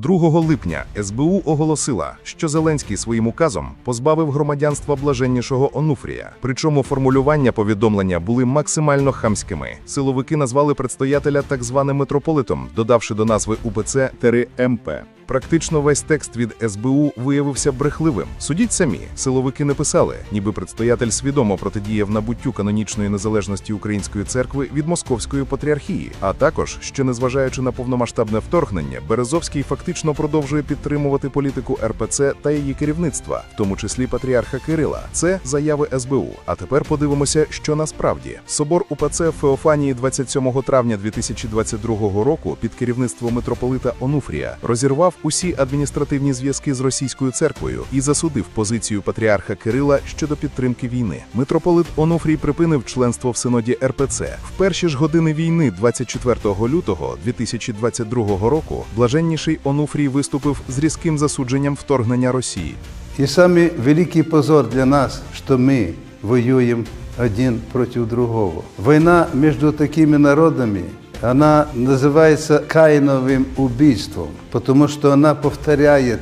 2 липня СБУ оголосила, що Зеленський своїм указом позбавив громадянства блаженнішого Онуфрія. Причому формулювання повідомлення були максимально хамськими. Силовики назвали предстоятеля так званим митрополитом, додавши до назви УПЦ тири МП. Практично весь текст від СБУ виявився брехливим. Судіть самі, силовики не писали, ніби предстоятель свідомо протидіяв набуттю канонічної незалежності української церкви від московської патріархії. А також, що незважаючи на повномасштабне вторгнення, Березовський фактично продовжує підтримувати політику РПЦ та її керівництва, в тому числі патріарха Кирила. Це заяви СБУ. А тепер подивимося, що насправді собор УПЦ Феофанії 27 травня 2022 року під керівництвом митрополита Онуфрія розірвав усі адміністративні зв'язки з російською церквою і засудив позицію патріарха Кирила щодо підтримки війни. Митрополит Онуфрій припинив членство в синоді РПЦ. В перші ж години війни, 24 лютого 2022 року, блаженніший Онуфрій виступив з різким засудженням вторгнення Росії. И самый великий позор для нас, что мы воюем один против другого. Война между такими народами, она называется Каиновым убийством, потому что она повторяет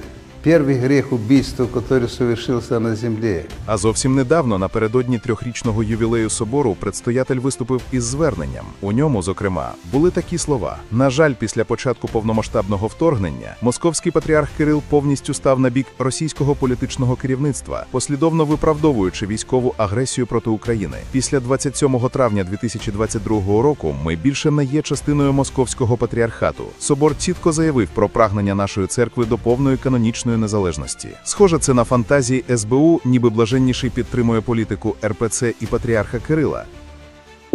первый грех убийства, который совершился на земле. А зовсім недавно, напередодні трьохрічного ювілею собору, предстоятель виступив із зверненням. У ньому, зокрема, були такі слова: на жаль, після початку повномасштабного вторгнення московський патріарх Кирил повністю став на бік російського політичного керівництва, послідовно виправдовуючи військову агресію проти України. Після 27 травня 2022 року ми більше не є частиною московського патріархату. Собор чітко заявив про прагнення нашої церкви до повної канонічної незалежності. Схоже, це на фантазії СБУ, ніби блаженніший підтримує політику РПЦ і патріарха Кирила.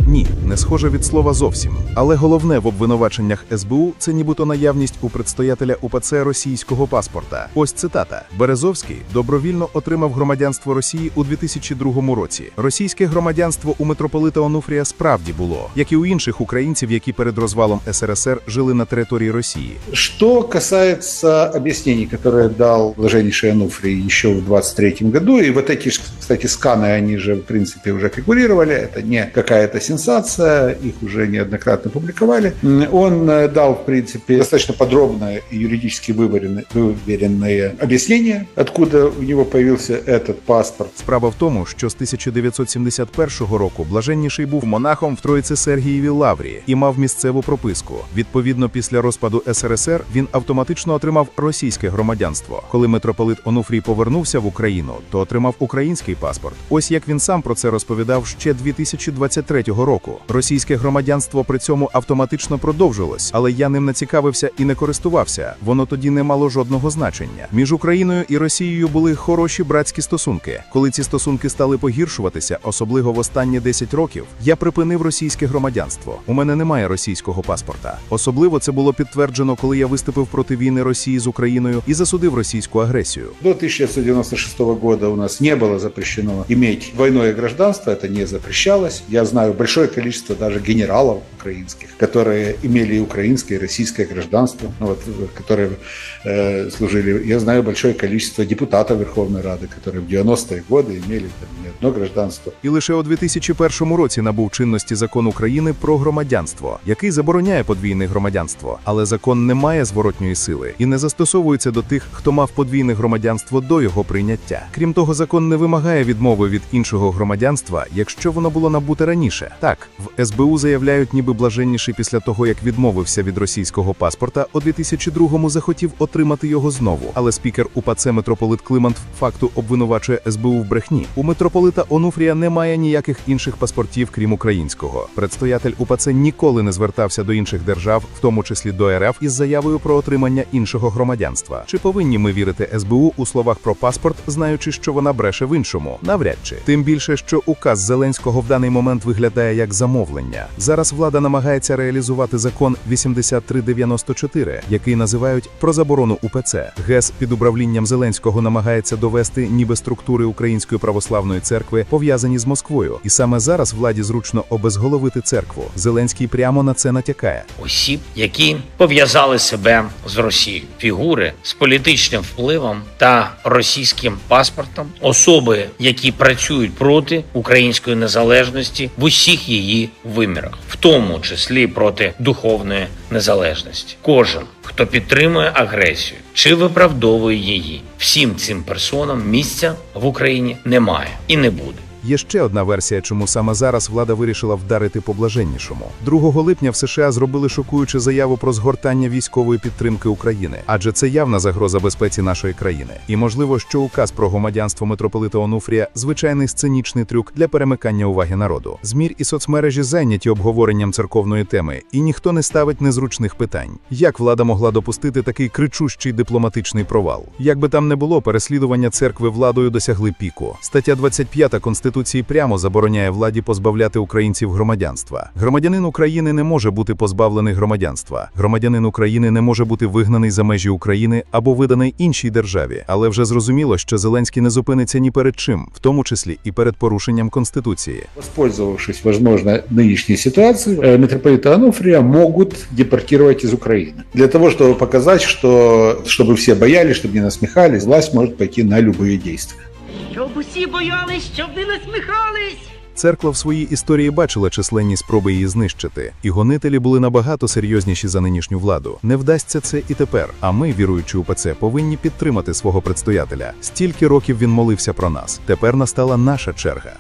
Ні, не схоже від слова зовсім. Але головне в обвинуваченнях СБУ це нібито наявність у предстоятеля УПЦ російського паспорта. Ось цитата: Березовський добровільно отримав громадянство Росії у 2002 році. Російське громадянство у митрополита Онуфрія справді було, як і у інших українців, які перед розвалом СРСР жили на території Росії. Что касается объяснений, которые дал блаженнейший Ануфрий еще в 23 году, и вот эти, кстати, сканы, они же, в принципе, уже фигурировали, это не какая-то сенсация, их уже неоднократно публиковали. М, Он э, дал, в принципе, достаточно подробное и юридически выверенное, выверенное объяснение, откуда у него появился этот паспорт. Справа в тому, що з 1971 року блаженніший був монахом в Троїці Сергієві Лаврі і мав місцеву прописку. Відповідно, після розпаду СРСР він автоматично отримав російське громадянство. Коли митрополит Онуфрій повернувся в Україну, то отримав український паспорт. Ось як він сам про це розповідав ще 2023 року. Російське громадянство при цьому автоматично продовжилось, але я ним не цікавився і не користувався. Воно тоді не мало жодного значення. Між Україною і Росією були хороші братські стосунки. Коли ці стосунки стали погіршуватися, особливо в останні 10 років, я припинив російське громадянство. У мене немає російського паспорта. Особливо це було підтверджено, коли я виступив проти війни Росії з Україною і засудив російську агресію. До 1996 года у нас не было запрещено иметь двойное гражданство, это не запрещалось. Я знаю большое количество даже генералов украинских, которые имели и украинское, и российское гражданство, ну вот, которые э, служили. Я знаю большое количество депутатов Верховной Рады, которые в 90-е годы имели там, не одно гражданство. І лише у 2001 році набув чинності закон України про громадянство, який забороняє подвійне громадянство. Але закон не має зворотньої сили і не застосовується до тих, хто мав подвійне громадянство до його прийняття. Крім того, закон не вимагає відмови від іншого громадянства, якщо воно було набуте раніше. Так, в СБУ заявляють, ніби блаженніший після того, як відмовився від російського паспорта, у 2002-му захотів отримати його знову. Але спікер УПЦ митрополит Климант факту обвинувачує СБУ в брехні. У митрополита Онуфрія немає ніяких інших паспортів, крім українського. Предстоятель УПЦ ніколи не звертався до інших держав, в тому числі до РФ, із заявою про отримання іншого громадянства. Чи повинні ми вірити СБУ у словах про паспорт, знаючи, що вона бреше в іншому? Навряд чи тим більше, що указ Зеленського в даний момент виглядає як замовлення. Зараз влада намагається реалізувати закон 8394, який називають про заборону УПЦ. ГЕС під управлінням Зеленського намагається довести, ніби структури Української православної церкви пов'язані з Москвою, і саме зараз владі зручно обезголовити церкву. Зеленський прямо на це натякає. осіб, які пов'язали себе з Росією, фігури з політичним впливом та російським паспортом, особи, які працюють проти української незалежності в усіх її вимірах, в тому числі проти духовної незалежності. Кожен, хто підтримує агресію чи виправдовує її, всім цим персонам місця в Україні немає і не буде. Є ще одна версія, чому саме зараз влада вирішила вдарити по блаженнішому. 2 липня в США зробили шокуючу заяву про згортання військової підтримки України, адже це явна загроза безпеці нашої країни. І можливо, що указ про громадянство митрополита Онуфрія звичайний сценічний трюк для перемикання уваги народу. Змір і соцмережі зайняті обговоренням церковної теми, і ніхто не ставить незручних питань. Як влада могла допустити такий кричущий дипломатичний провал? Як би там не було, переслідування церкви владою досягли піку. Стаття 25 Конституції прямо забороняє владі позбавляти українців громадянства. Громадянин України не може бути позбавлений громадянства. Громадянин України не може бути вигнаний за межі України або виданий іншій державі. Але вже зрозуміло, що Зеленський не зупиниться ні перед чим, в тому числі і перед порушенням конституції. Воспользовавшись, возможно, нынешней ситуацией, э, митрополита Ануфрия могут депортировать из Украины. Для того, чтобы показать, что, чтобы все боялись, чтобы не насмехались, власть может пойти на любые действия. Щоб усі боялись, щоб не насміхались. Церква в своїй історії бачила численні спроби її знищити, і гонителі були набагато серйозніші за нинішню владу. Не вдасться це і тепер. А ми, віруючи у ПЦ, повинні підтримати свого предстоятеля. Стільки років він молився про нас. Тепер настала наша черга.